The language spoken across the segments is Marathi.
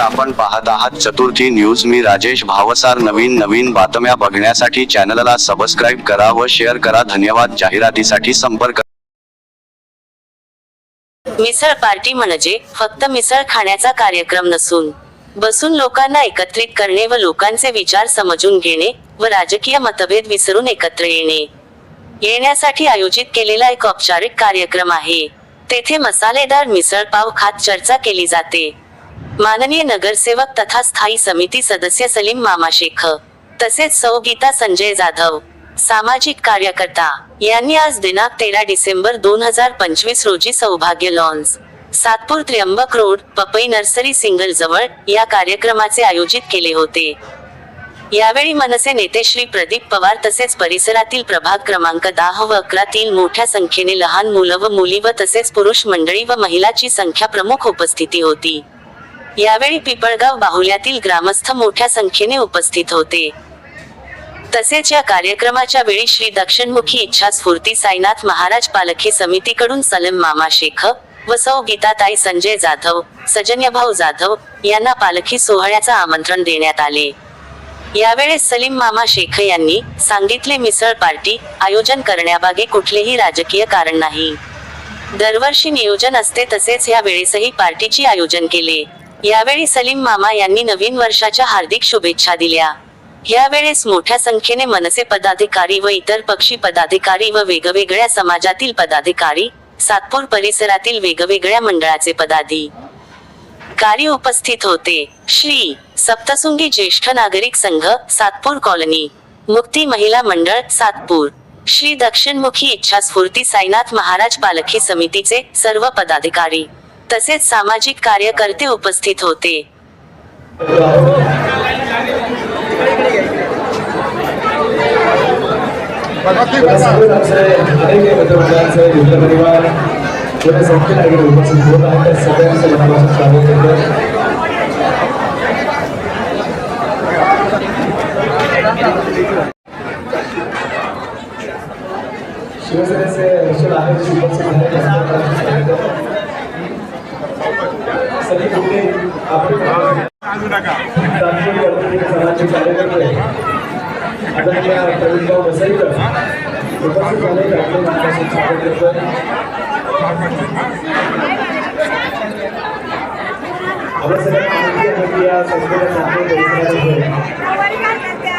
आपण पाहत आहात चतुर्थी न्यूज. मी राजेश भावसार. नवीन नवीन बातम्या बघण्यासाठी चॅनलला सबस्क्राईब करा व शेअर करा. धन्यवाद. जाहिरातीसाठी संपर्क मिसळ पार्टी म्हणजे फक्त मिसळ खाण्याचा कार्यक्रम नसून बसून लोकांना एकत्रित करणे व लोकांचे विचार समजून घेणे व राजकीय मतभेद विसरून एकत्र येणे. येण्यासाठी आयोजित केलेला एक औपचारिक कार्यक्रम आहे. तेथे मसालेदार मिसळ पाव खात चर्चा केली जाते. माननीय नगरसेवक तथा स्थायी समिती सदस्य सलीम मामा शेख. तसेच सौ गीता संजय जाधव. सामाजिक कार्यकर्ता. यांनी आज दिनांक तेरा डिसेंबर दोन हजार पंचवीस रोजी सौभाग्य लॉन्स सातपूर त्र्यंबक रोड पपई नर्सरी सिंगल जवळ या कार्यक्रमाचे आयोजित केले होते. यावेळी मनसे नेते श्री प्रदीप पवार तसेच परिसरातील प्रभाग क्रमांक दहा व अकरातील मोठ्या संख्येने लहान मुलं व मुली व तसेच पुरुष मंडळी व महिलाची संख्या प्रमुख उपस्थिती होती. यावेळी पिपळगाव बाहुल्यातील ग्रामस्थ मोठ्या संख्येने उपस्थित होते. तसेच या कार्यक्रमाच्या वेळी श्री दक्षिणमुखी इच्छा स्फूर्ती साईनाथ महाराज पालखी समितीकडून सलम मामा शेख व सौ गीताताई संजय जाधव सजन्यभाऊ जाधव यांना पालखी सोहळ्याचं आमंत्रण देण्यात आले. यावेळेस सलीम मामा शेख यांनी सांगितले मिसळ पार्टी आयोजन करण्यामागे कुठलेही राजकीय कारण नाही. दरवर्षी नियोजन असते तसेच या वेळेसही पार्टीची आयोजन केले. यावेळी सलीम मामा यांनी नवीन वर्षाच्या हार्दिक शुभेच्छा दिल्या. यावेळेस मोठ्या संख्येने मनसे पदाधिकारी व इतर पक्षी पदाधिकारी व वेगवेगळ्या समाजातील पदाधिकारी सातपूर परिसरातील वेगवेगळ्या मंडळाचे पदाधिकारी उपस्थित होते. श्री सप्तसुंगी ज्येष्ठ नागरिक संघ सातपूर कॉलनी. मुक्ती महिला मंडळ सातपूर. श्री दक्षिणमुखी इच्छा स्फूर्ती साईनाथ महाराज पालखी समितीचे सर्व पदाधिकारी. तसेच सामाजिक कार्यकर्ते उपस्थित होते. परिवार आदरणीय प्रवीणभाऊ वसईकर उपस्थित झाले त्यांचं मनापासून स्वागत करतो आपण सगळ्यांना माहिती आहे की या संस्थेला चांगले परिसरामध्ये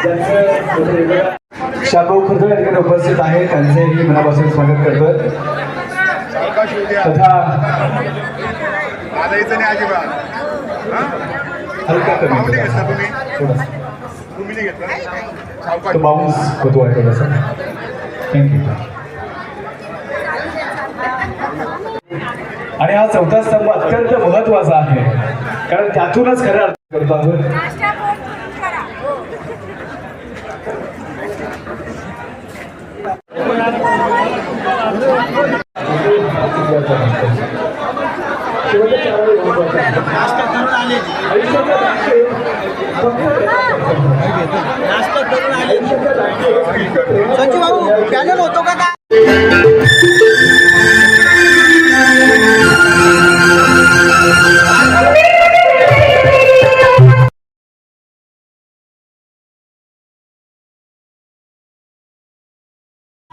ज्यांचं मोठं वेगळं शाबू खुर्द या ठिकाणी उपस्थित आहे. त्यांचेही मनापासून स्वागत करतोय. तथा आता यायचं नाही अजिबात. हा? घेतला तुम्ही. तुम्ही नाही घेतला? होतो आहे थोडासा थँक्यू आणि हा चौथा स्तंभ अत्यंत महत्त्वाचा आहे. कारण त्यातूनच खऱ्या अर्थ करतो आहोत संजू भाऊ पॅनल होतो का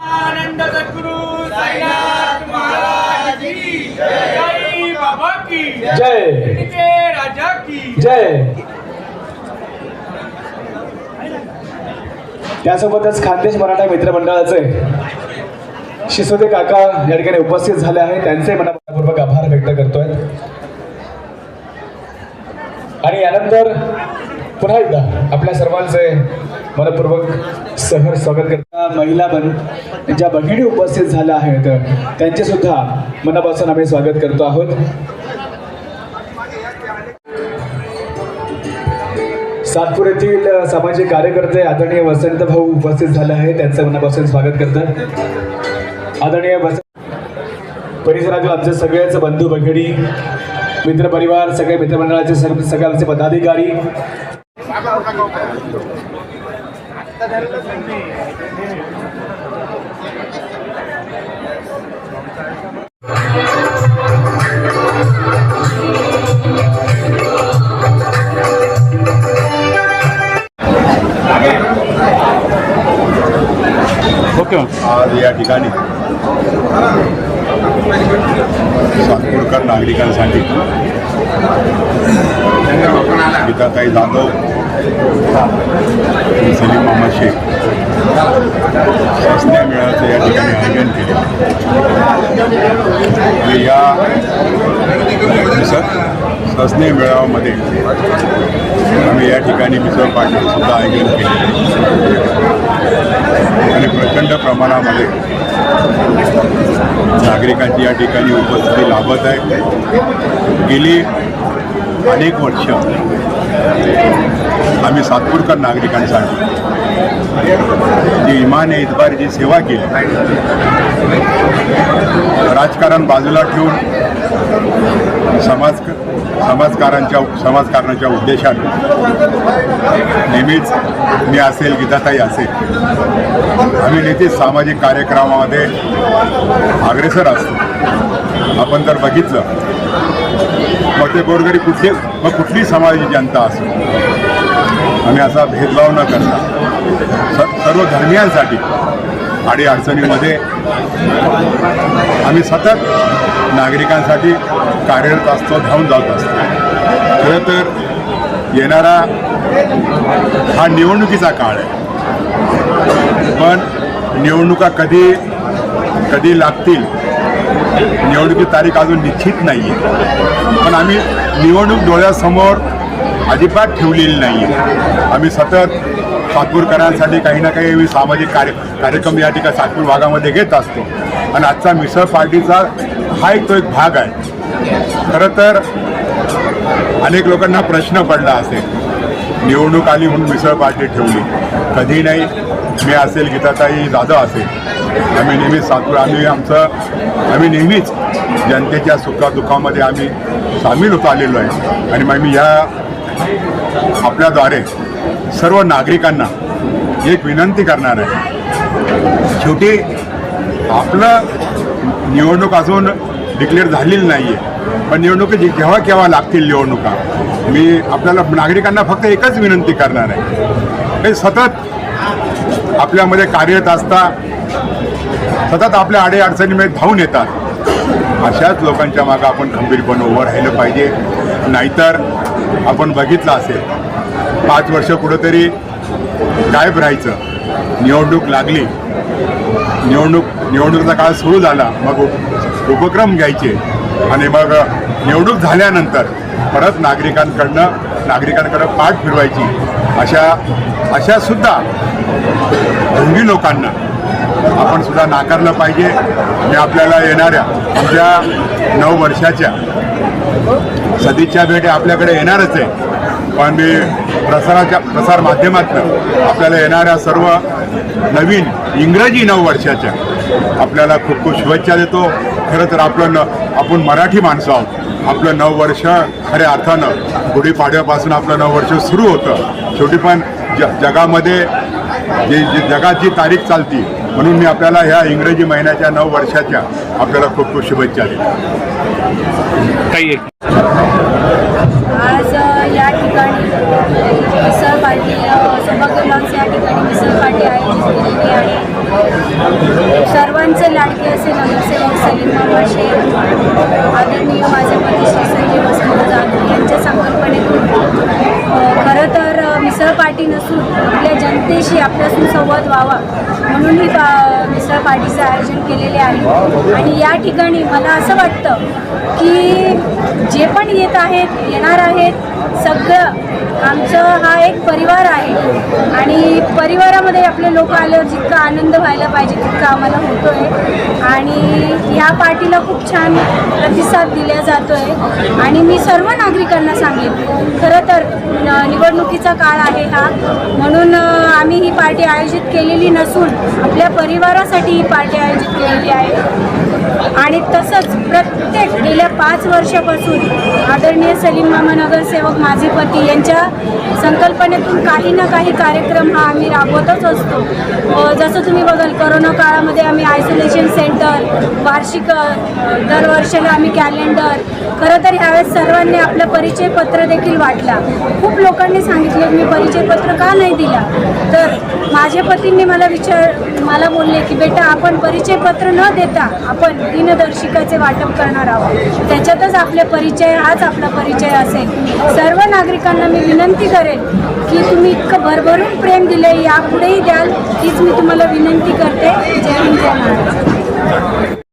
आनंद सद्गुरु साईनाथ। जय। जय राजा की। जय। त्यासोबतच खानदेश मराठा मित्रमंडळाचे शिसोदे काका या ठिकाणी उपस्थित झाले आहेत. त्यांचे मनापूर्वक आभार व्यक्त करतोय. आणि यानंतर पुन्हा एकदा आपल्या सर्वांचे मनपूर्वक सहर स्वागत करता. महिला बन ज्या भगिनी उपस्थित झाल्या आहेत त्यांचे सुद्धा मनापासून आम्ही स्वागत करतो आहोत. सातपूर येथील सामाजिक कार्यकर्ते आदरणीय वसंत भाऊ उपस्थित झाले आहेत. त्यांचं मनापासून स्वागत करतात. आदरणीय वसंत परिसरातील आमचे सगळेच बंधू भगिनी मित्रपरिवार सगळे मित्रमंडळाचे सगळ्यांचे सगळे आमचे पदाधिकारी. आज या ठिकाणी. सातपूरकर नागरिकांसाठी. गीताताई जाधव. सलीम मामा शेख. शासनीय मेळाव्याचं या ठिकाणी आयोजन केले. आणि या स- शासनीय मेळाव्यामध्ये आम्ही या ठिकाणी मिसळ पार्टीचं सुद्धा आयोजन केले. आणि प्रचंड प्रमाणामध्ये नागरिकांची या ठिकाणी उपस्थिती लाभत आहे. गेली अनेक वर्ष आम्ही सातपूरकर नागरिकांसाठी जी इमाने इतबार जी सेवा केली राजकारण बाजूला ठेवून समाज समाजकारांच्या समाजकारणाच्या उद्देशाने नेहमीच मी असेल गीताताई असेल आम्ही नेहमीच सामाजिक कार्यक्रमामध्ये अग्रेसर असतो. आपण जर बघितलं मग ते गोरगरी कुठले मग कुठली समाजाची जनता असो आम्ही असा भेदभाव न करता सर्व धर्मियांसाठी आणि अडचणीमध्ये आम्ही सतत नागरिकांसाठी कार्यरत असतो धावून जात असतो. खरं तर येणारा हा निवडणुकीचा काळ आहे. पण निवडणुका कधी कधी लागतील निवडणुकी तारीख अजून निश्चित नाही आहे पण आम्ही निवडणूक डोळ्यासमोर अजिबात ठेवलेली नाही आहे आम्ही सतत सातपूरकरांसाठी काही ना काही सामाजिक कार्य कार्यक्रम या ठिकाणी सातपूर भागामध्ये घेत असतो. आणि आजचा मिसळ पार्टीचा हा एक तो एक भाग आहे. खरं तर अनेक लोकांना प्रश्न पडला असेल निवडणूक आली म्हणून मिसळ पार्टी ठेवली. कधी नाही मी असेल गीताताई जाधव असेल. आम्ही नेहमीच सातपूर आम्ही आमचं आम्ही नेहमीच जनतेच्या सुखादुःखामध्ये आम्ही सामील होत आलेलो आहे. आणि मग मी या आपल्याद्वारे सर्व नागरिकांना एक विनंती करणार आहे. शेवटी आपलं निवडणूक अजून डिक्लेअर झालेली नाही आहे पण निवडणुकी जे- जेव्हा केव्हा लागतील निवडणुका मी आपल्याला नागरिकांना फक्त एकच विनंती करणार आहे. हे सतत आपल्यामध्ये कार्यरत असता सतत आपल्या अडीअडचणीमध्ये धावून येतात. अशाच लोकांच्या मागं आपण खंबीरपणे उभं राहिलं पाहिजे. नाहीतर आपण बघितलं असेल पाच वर्ष कुठंतरी गायब राहायचं. निवडणूक लागली. निवडणूक निवडणुकीचा काळ सुरू झाला. मग उपक्रम घ्यायचे. आणि मग निवडणूक झाल्यानंतर परत नागरिकांकडनं नागरिकांकडं पाठ फिरवायची. अशा अशा सुद्धा ढोंगी लोकांना आपण सुद्धा नाकारलं पाहिजे. आणि आपल्याला येणाऱ्या आमच्या नऊ वर्षाच्या सदिच्छा भेट आपल्याकडे येणारच आहे. पण प्रसाराच्या प्रसार माध्यमातून आपल्याला येणाऱ्या सर्व नवीन इंग्रजी नऊ वर्षाच्या आपल्याला खूप खूप शुभेच्छा देतो. खरं तर आपलं न आपण मराठी माणसं आहोत. आपलं नऊ वर्ष खऱ्या अर्थानं गुढीपाडव्यापासून आपलं नऊ वर्ष सुरू होतं. शेवटी पण ज जगामध्ये जे जी जगात जी तारीख चालती म्हणून मी आपल्याला ह्या इंग्रजी महिन्याच्या नऊ वर्षाच्या आपल्याला खूप खूप शुभेच्छा देतो. काही आज या ठिकाणी मिसळ पार्टी अ, सौभाग्य लॉन्स या ठिकाणी मिसळ पार्टी आयोजित केलेली आहे. सर्वांचे लाडके असे नगरसेवक सलीम मामा शेख आदरणीय माझे पती श्री संजय वसंत जाधव यांच्या संकल्पनेतून खरं तर मिसळ पार्टी नसून आपल्या जनतेशी आपल्यासून संवाद व्हावा म्हणून ही पा मिसळ पार्टीचं आयोजन केलेले आहे. आणि या ठिकाणी मला असं वाटतं की जे पण येत आहेत येणार आहेत सगळं आमचं हा एक परिवार आहे. आणि परिवारामध्ये आपले लोक आल्यावर जितका आनंद व्हायला पाहिजे तितका आम्हाला होतो आहे आणि ह्या पार्टीला खूप छान प्रतिसाद दिला जातो आहे आणि मी सर्व नागरिकांना सांगेन खरं तर न- निवडणुकीचा काळ आहे हा. म्हणून आम्ही ही पार्टी आयोजित केलेली नसून आपल्या परिवारासाठी ही पार्टी आयोजित केलेली आहे. आणि तसंच प्रत्येक गेल्या पाच वर्षापासून आदरणीय सलीम मामा नगरसेवक माझे पती यांच्या संकल्पनेतून काही ना काही कार्यक्रम हा आम्ही राबवतच असतो. जसं तुम्ही बघाल करोना काळामध्ये आम्ही आयसोलेशन सेंटर वार्षिक दरवर्षाला आम्ही कॅलेंडर खरं तर ह्यावेळेस सर्वांनी आपलं परिचयपत्र देखील वाटला. खूप लोकांनी सांगितलं मी परिचयपत्र का नाही दिला? तर माझ्या पतींनी मला विचार मला बोलले की बेटा आपण परिचयपत्र न देता आपण दिनदर्शिकाचे वाटप करणार आहोत. त्याच्यातच आपले परिचय हाच आपला परिचय असेल. सर्व नागरिकांना मी विनंती करेन करेन की तुम्ही इतकं भरभरून प्रेम दिले यापुढेही द्याल हीच मी तुम्हाला विनंती करते. जय हिंद जय महाराज